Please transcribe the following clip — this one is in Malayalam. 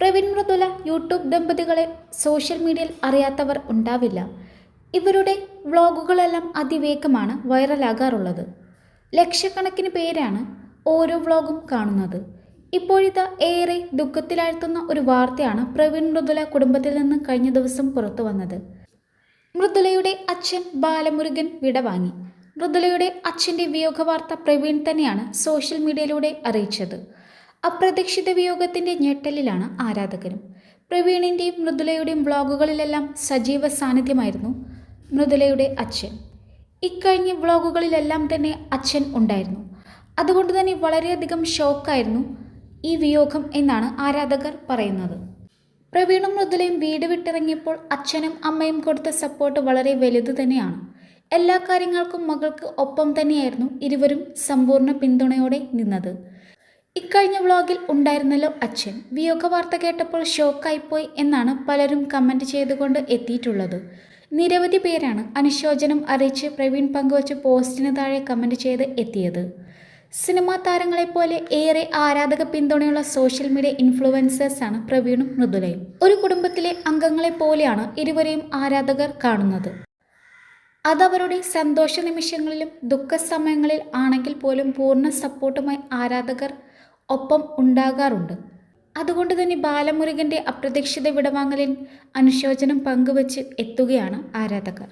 പ്രവീൺ മൃദുല യൂട്യൂബ് ദമ്പതികളെ സോഷ്യൽ മീഡിയയിൽ അറിയാത്തവർ ഉണ്ടാവില്ല. ഇവരുടെ വ്ളോഗുകളെല്ലാം അതിവേഗമാണ് വൈറലാകാറുള്ളത്. ലക്ഷക്കണക്കിന് പേരാണ് ഓരോ വ്ളോഗും കാണുന്നത്. ഇപ്പോഴിത് ഏറെ ദുഃഖത്തിലാഴ്ത്തുന്ന ഒരു വാർത്തയാണ് പ്രവീൺ മൃദുല കുടുംബത്തിൽ നിന്ന് കഴിഞ്ഞ ദിവസം പുറത്തു വന്നത്. മൃദുലയുടെ അച്ഛൻ ബാലമുരുകൻ വിടവാങ്ങി മൃദുലയുടെ അച്ഛന്റെ വിയോഗ വാർത്ത പ്രവീൺ തന്നെയാണ് സോഷ്യൽ മീഡിയയിലൂടെ അറിയിച്ചത്. അപ്രതീക്ഷിത വിയോഗത്തിന്റെ ഞെട്ടലിലാണ് ആരാധകരും. പ്രവീണിന്റെയും മൃദുലയുടെയും വ്ളോഗുകളിലെല്ലാം സജീവ സാന്നിധ്യമായിരുന്നു മൃദുലയുടെ അച്ഛൻ. ഇക്കഴിഞ്ഞ വ്ളോഗുകളിലെല്ലാം തന്നെ അച്ഛൻ ഉണ്ടായിരുന്നു. അതുകൊണ്ട് തന്നെ വളരെയധികം ഷോക്കായിരുന്നു ഈ വിയോഗം എന്നാണ് ആരാധകർ പറയുന്നത്. പ്രവീണും മൃദുലയും വീട് വിട്ടിറങ്ങിയപ്പോൾ അച്ഛനും അമ്മയും കൊടുത്ത സപ്പോർട്ട് വളരെ വലുത് തന്നെയാണ്. എല്ലാ കാര്യങ്ങൾക്കും മകൾക്ക് ഒപ്പം തന്നെയായിരുന്നു ഇരുവരും സമ്പൂർണ പിന്തുണയോടെ നിന്നത്. ഇക്കഴിഞ്ഞ വ്ളോഗിൽ ഉണ്ടായിരുന്നല്ലോ അച്ഛൻ. വിയോഗ വാർത്ത കേട്ടപ്പോൾ ഷോക്കായിപ്പോയി എന്നാണ് പലരും കമന്റ് ചെയ്തുകൊണ്ട് എത്തിയിട്ടുള്ളത്. നിരവധി പേരാണ് അനുശോചനം അറിയിച്ച് പ്രവീൺ പങ്കുവച്ച പോസ്റ്റിന് താഴെ കമന്റ് ചെയ്ത് എത്തിയത്. സിനിമാ താരങ്ങളെപ്പോലെ ഏറെ ആരാധക പിന്തുണയുള്ള സോഷ്യൽ മീഡിയ ഇൻഫ്ലുവൻസേഴ്സാണ് പ്രവീണും മൃദുലയും. ഒരു കുടുംബത്തിലെ അംഗങ്ങളെ പോലെയാണ് ഇരുവരെയും ആരാധകർ കാണുന്നത്. അതവരുടെ സന്തോഷ നിമിഷങ്ങളിലും ദുഃഖ സമയങ്ങളിൽ ആണെങ്കിൽ പോലും പൂർണ സപ്പോർട്ടുമായി ആരാധകർ ഒപ്പം ഉണ്ടാകാറുണ്ട്. അതുകൊണ്ട് തന്നെ ബാലമുരുകന്റെ അപ്രതീക്ഷിത വിടവാങ്ങലിൽ അനുശോചനം പങ്കുവച്ച് എത്തുകയാണ് ആരാധകർ.